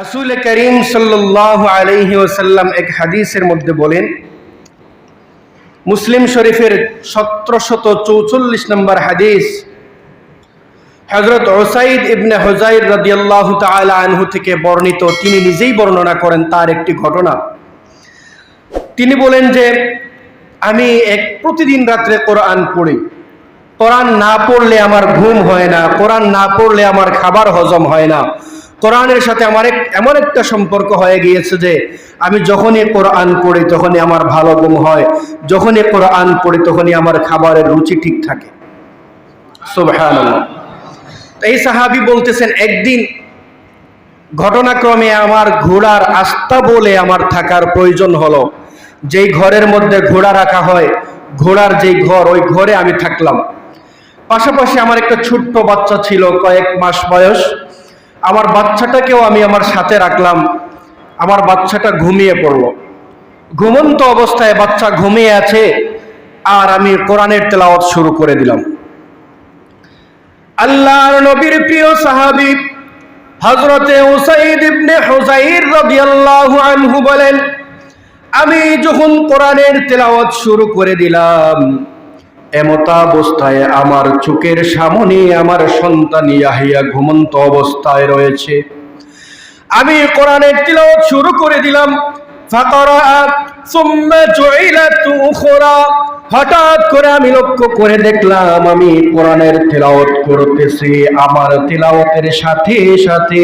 রাসুল করিম সাল্লাহ আলহি ওসাল্লাম এক হাদিসের মধ্যে বলেন, মুসলিম শরীফের সতেরোশত চৌচল্লিশ নম্বর হাদিস হজরত ওসাইদ ইবনে হজাইর রদিয়াল্লাহ তালা আনহু থেকে বর্ণিত, তিনি নিজেই বর্ণনা করেন তার একটি ঘটনা। তিনি বলেন যে, আমি এক প্রতিদিন রাত্রে কোরআন পড়ি। কোরআন না পড়লে আমার ঘুম হয় না, কোরআন না পড়লে আমার খাবার হজম হয় না। কোরআনের সাথে আমার এক এমন একটা সম্পর্ক হয়ে গিয়েছে যে আমি যখনই কোরআন পড়ি তখনই আমার ভালো ঘুম হয়। যখনই কোরআন পড়ি তখনই আমার খাবারের রুচি ঠিক থাকে। এই সাহাবি বলতেছেন, একদিন ঘটনাক্রমে আমার ঘোড়ার আস্থা বলে আমার থাকার প্রয়োজন হলো। যেই ঘরের মধ্যে ঘোড়া রাখা হয়, ঘোড়ার যেই ঘর, ওই ঘরে আমি থাকলাম। পাশাপাশি আমার একটা ছোট্ট বাচ্চা ছিল, কয়েক মাস বয়স। আমার বাচ্চাটাকেও আমি আমার সাথে রাখলাম। আমার বাচ্চাটা ঘুমিয়ে পড়ল। ঘুমন্ত অবস্থায় বাচ্চা ঘুমিয়ে আছে আর আমি কোরআনের তেলাওয়াত শুরু করে দিলাম। আল্লাহর নবীর প্রিয় সাহাবী হযরতে উসাইদ ইবনে হুজাইর রাদিয়াল্লাহু আনহু বলেন, আমি যখন কোরআনের তেলাওয়াত শুরু করে দিলাম এমতাবস্থায় আমার চোখের সামনে আমার সন্তান ইয়াহিয়া ঘুমন্ত অবস্থায় রয়েছে। আমি কোরআনের তিলাওয়াত শুরু করে দিলাম। হঠাৎ করে আমি লক্ষ্য করে দেখলাম আমি কোরআনের তেলাওয়াত করতেছি। আমার তেলাওয়াতের সাথে সাথে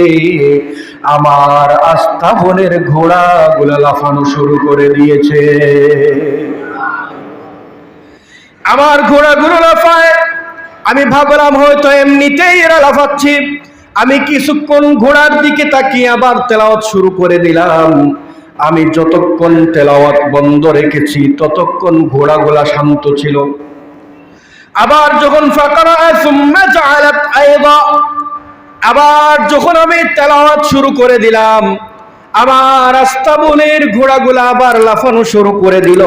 আমার আস্তাবনের ঘোড়াগুলো লাফানো শুরু করে দিয়েছে। আমার ঘোড়াগুলো লাফায়। আমি ভাবলাম হয়তো এমনিতেই এরা লাফাচ্ছি। আমি কিছুক্ষণ ঘোড়ার দিকে তাকিয়ে আবার তেলাওয়াত শুরু করে দিলাম। আমি যতক্ষণ তেলাওয়াত বন্ধ রেখেছি, ততক্ষণ ঘোড়াগুলা শান্ত ছিল। আবার যখন আবার যখন আমি তেলাওয়াত শুরু করে দিলাম, আমার আস্তাবনের ঘোড়াগুলা আবার লাফানো শুরু করে দিল।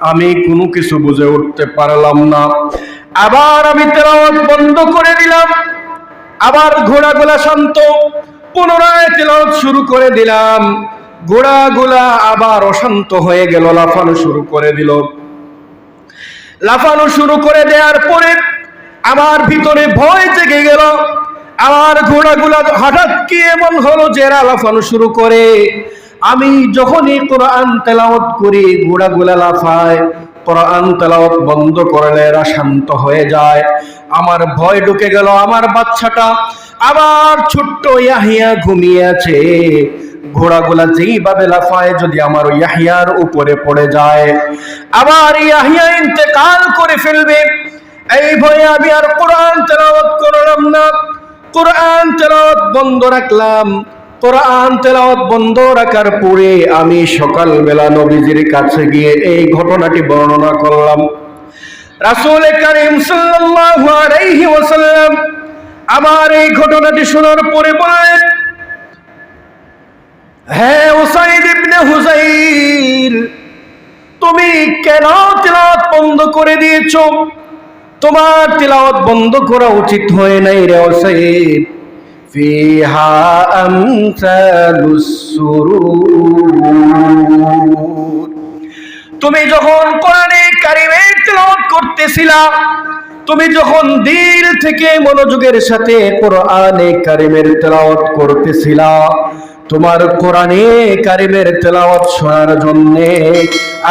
আমি কোনো কিছু বুঝে উঠতে পারলাম না। আবার আমি তেলাওয়াত বন্ধ করে দিলাম। আবার ঘোড়াগুলা শান্ত। পুনরায় তেলাওয়াত শুরু করে দিলাম। ঘোড়াগুলা আবার অশান্ত হয়ে গেল, লাফানো শুরু করে দিল। লাফানো শুরু করে দেওয়ার পরে আমার ভিতরে ভয় জেগে গেল। আমার ঘোড়াগুলা হঠাৎ কি এমন হলো যে লাফানো শুরু করে? আমি যখনই কোরআন তেলাওয়াত করি ঘোড়াগুলা লাফায়, কোরআন তেলাওয়াত বন্ধ করলে এরা শান্ত হয়ে যায়। আমার ভয় ঢুকে গেল আমার বাচ্চাটা। আবার ছোট্ট ইয়াহিয়া ঘুমিয়ে আছে। ঘোড়াগুলা যেইভাবে লাফায়, যদি আমার ইয়াহিয়ার উপরে পড়ে যায়। আবার ইয়াহিয়া ইন্তেকাল করে ফেলবে। এই ভয়ে আমি আর কোরআন তেলাওয়াত করলাম না। কোরআন তেলাওয়াত বন্ধ রাখলাম। কোরআন তেলাওয়াত বন্ধ রাখার পরে আমি সকালবেলা নবীজির কাছে গিয়ে এই ঘটনাটি বর্ণনা করলাম। রাসূল করিম সাল্লাল্লাহু আলাইহি ওয়াসাল্লাম আমার এই ঘটনাটি শোনার পরে বললেন হ্যাঁ উসাইদ ইবনে হুজাইর তুমি কেন তিলাওয়াত বন্ধ করে দিয়েছ? তোমার তিলাওয়াত বন্ধ করা উচিত হয় নাই রে উসাইদ ফিহা আমসালুস সুরুর তুমি যখন কোরআনে কারিমের তেলাওয়াত করতেছিলা, তুমি যখন দিল থেকে মনোযোগের সাথে কোরআনে কারিমের তেলাওয়াত করতেছিলা, তোমার কোরআনে কারিমের তেলাওয়াত শোনার জন্য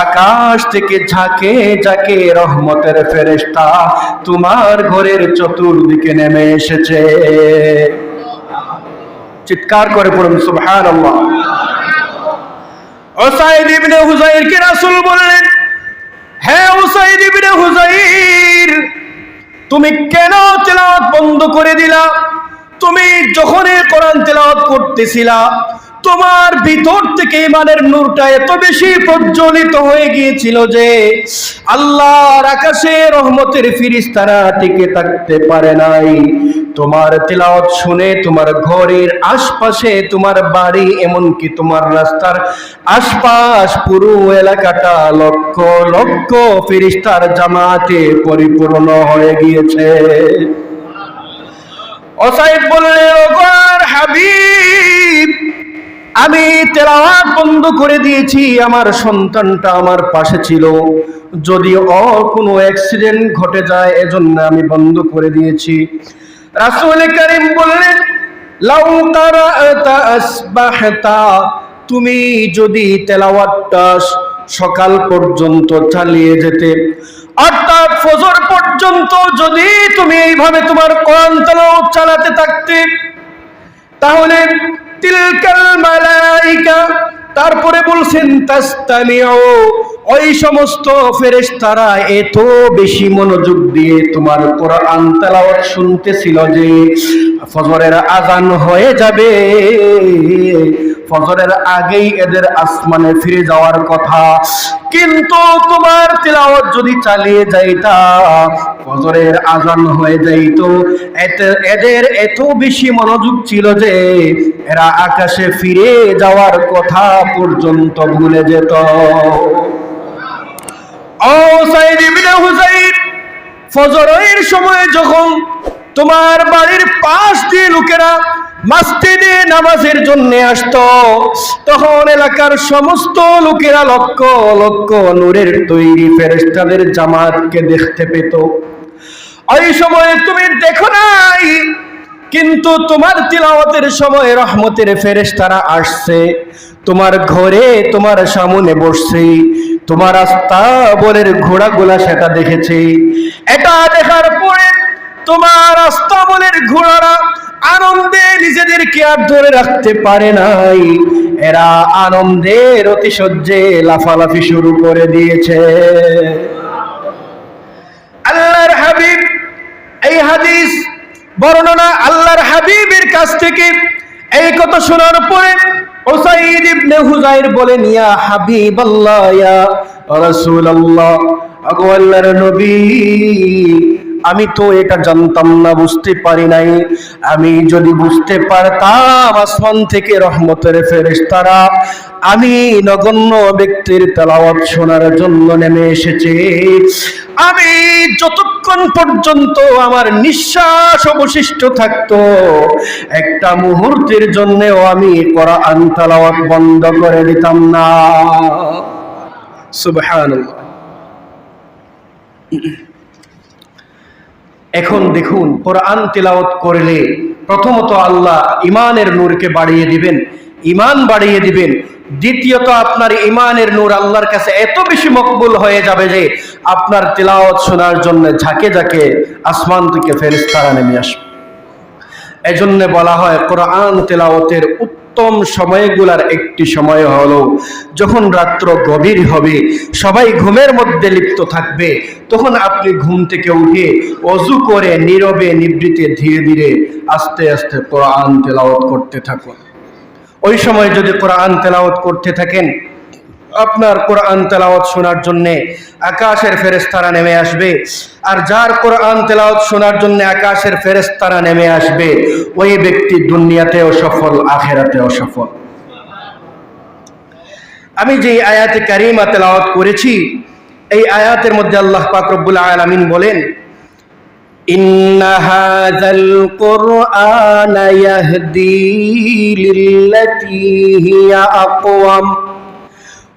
আকাশ থেকে ঝাঁকে ঝাঁকে রহমতের ফেরেশতা তোমার ঘরের চতুর্দিকে নেমে এসেছে। চিৎকার করে পড়ুন ইবনে হুজাইর তুমি কেন বন্ধ করে দিলা? তুমি কোরআন করতেছিলা তোমার ভিতর থেকে ইমানের নূরটা এত বেশি প্রজ্বলিত হয়ে গিয়েছিল যে আল্লাহর আকাশে রহমতের ফিরিস্তারা টিকে থাকতে পারে নাই। তোমার তেলাওয়াত শুনে তোমার ঘরের আশপাশে তোমার বাড়ি, এমনকি তোমার রাস্তার আশপাশ, পুরো এলাকাটা লক্ষ লক্ষ ফিরিস্তার জামাতে পরিপূর্ণ হয়ে গিয়েছে। অসাইদ বললে ওগর হাবিব আমি তেলাওয়াত বন্ধ করে দিয়েছি, আমার সন্তানটা আমার পাশে ছিল। যদি অ, কোনো অ্যাক্সিডেন্ট ঘটে যায়, এজন্য আমি বন্ধ করে দিয়েছি। রাসূল করিম বললেন তুমি যদি তেলাওয়াতটা সকাল পর্যন্ত চালিয়ে যেতে, অর্থাৎ ফজর পর্যন্ত যদি তুমি এইভাবে তোমার কোরআন তেলাওয়াত চালাতে থাকতে, তাহলে তারপরে বলছেন তাস্তামিও ওই সমস্ত ফেরেশতারা এত বেশি মনোযোগ দিয়ে তোমার কোরআন তেলাওয়াত শুনতেছিল যে ফজরের আজান হয়ে যাবে। ফজরের আগেই এদের আসমানে ফিরে যাওয়ার কথা। কিন্তু তোমার তিলাওয়াত যদি চালিয়ে যাইতা, ফজরের আজান হয়ে যাইত। এদের এত বেশি মনোযোগ ছিল যে এরা আকাশে ফিরে যাওয়ার কথা পর্যন্ত ভুলে যেত। ও ফজরের সময় যখন তোমার বাড়ির পাশ দিয়ে লোকেরা মাসজিদে নামাজের জন্য আসত। তখন এলাকার সমস্ত লোকেরা লক্ষ লক্ষ নূরের তৈরি ফেরেস্তাদের জামাতকে দেখতে পেত। ওই সময় তুমি দেখো নাই, কিন্তু তোমার তিলাওয়াতের সময় রহমতের ফেরেস্তারা আসছে। তোমার ঘরে তোমার সামনে বসছে, তোমার আস্তা বলের ঘোড়াগুলা সেটা দেখেছে। এটা দেখার পরে তোমার আস্তা বলের ঘোড়ারা আনন্দে নিজেদেরকে আর ধরে রাখতে পারে নাই। এরা আনন্দের অতিশয্যে লাফালাফি শুরু করে দিয়েছে। আল্লাহর হাবিব, এই হাদিস বর্ণনা আল্লাহর হাবিবের কাছ থেকে। এই কথা শোনার পরে ওসাইদ ইবনে হুজাইর বলেন, ইয়া হাবিবাল্লাহ, ইয়া রাসূলুল্লাহ আগো আল্লাহর নবী আমি তো এটা জানতাম না, বুঝতে পারি নাই। আমি যদি বুঝতে পারতাম, আসমান থেকে রহমতের ফেরেশতারা, আমি নগণ্য ব্যক্তির তেলাওয়াত শোনার জন্য নেমে এসেছে। আমি যতক্ষণ পর্যন্ত আমার নিঃশ্বাস অবশিষ্ট থাকতো, একটা মুহূর্তের জন্যও আমি কোরআন তেলাওয়াত বন্ধ করে দিতাম না। সুবহানাল্লাহ। এখন দেখুন, কোরআন তেলাওয়াত করলে প্রথমত আল্লাহ ইমানের নূরকে বাড়িয়ে দিবেন ইমান বাড়িয়ে দিবেন। দ্বিতীয়ত, আপনার ইমানের নূর আল্লাহর কাছে এত বেশি মকবুল হয়ে যাবে যে আপনার তেলাওয়াত শোনার জন্য ঝাঁকে ঝাঁকে আসমান থেকে ফেরেশতারা নেমে আসবে। এজন্য বলা হয়, কোরআন তেলাওয়াতের উত্তম সময়গুলার একটি সময় হলো যখন রাত্র গভীর হবে, সবাই ঘুমের মধ্যে লিপ্ত থাকবে। তখন আপনি ঘুম থেকে উঠে অজু করে নীরবে নিবৃতে ধীরে ধীরে আস্তে আস্তে কোরআন তেলাওয়াত করতে থাকুন। ওই সময় যদি কোরআন তেলাওয়াত করতে থাকেন আপনার কোরআন তেলাওয়াত শোনার জন্য আকাশের ফেরেশতারা নেমে আসবে আর যার কোরআন তেলাওয়াত শোনার জন্য আকাশের ফেরেশতারা নেমে আসবে ওই ব্যক্তি দুনিয়াতেও সফল আখেরাতেও সফল আমি যে আয়াতে কারিমা তেলাওয়াত করেছি এই আয়াতের মধ্যে আল্লাহ পাক রব্বুল আলামিন বলেন إن هذا القرآن يهدي للتي هي أقوم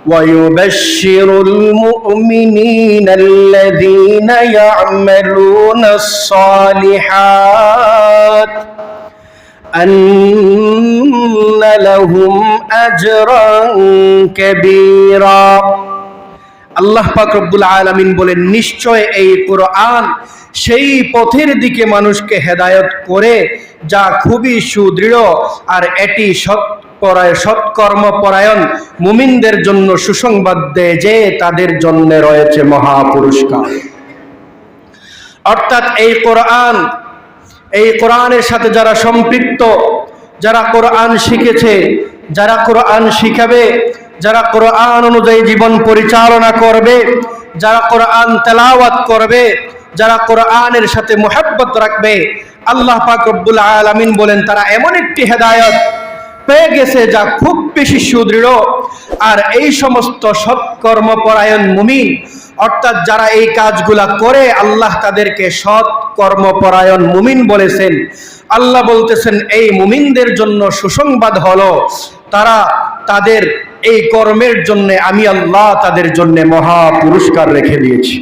ويبشر المؤمنين الذين يعملون الصالحات أن لهم أجرا كبيرا আল্লাহ পাক রব্বুল আলামিন বলেন নিশ্চয় এই কোরআন সেই পথের দিকে মানুষকে হেদায়ত করে যা খুবই সুদৃঢ় আর এটি সৎ পরায় সৎকর্ম পরায়ণ। মুমিনদের জন্য সুসংবাদ দেয় যে তাদের জন্য রয়েছে মহা পুরস্কার অর্থাৎ এই কোরআন, এই কোরআনের সাথে যারা সম্পৃক্ত, যারা কোরআন শিখেছে, যারা কোরআন শিখাবে, যারা কোরআন অনুযায়ী জীবন পরিচালনা করবে, যারা কোরআন তেলাওয়াত করবে, যারা কোরআনের সাথে মোহাব্বত রাখবে, আল্লাহ পাক রব্বুল আলামিন বলেন, তারা এমন একটি হেদায়ত পেয়ে গেছে যা খুব বেশি সুদৃঢ়। আর এই সমস্ত সৎকর্ম পরায়ণ মুমিন, অর্থাৎ যারা এই কাজগুলা করে, আল্লাহ তাদেরকে সৎ কর্মপরায়ণ মুমিন বলেছেন। আল্লাহ বলতেছেন, এই মুমিনদের জন্য সুসংবাদ হলো, তারা তাদের এই কর্মের জন্য আমি আল্লাহ তাদের জন্য মহা পুরস্কার রেখে দিয়েছি।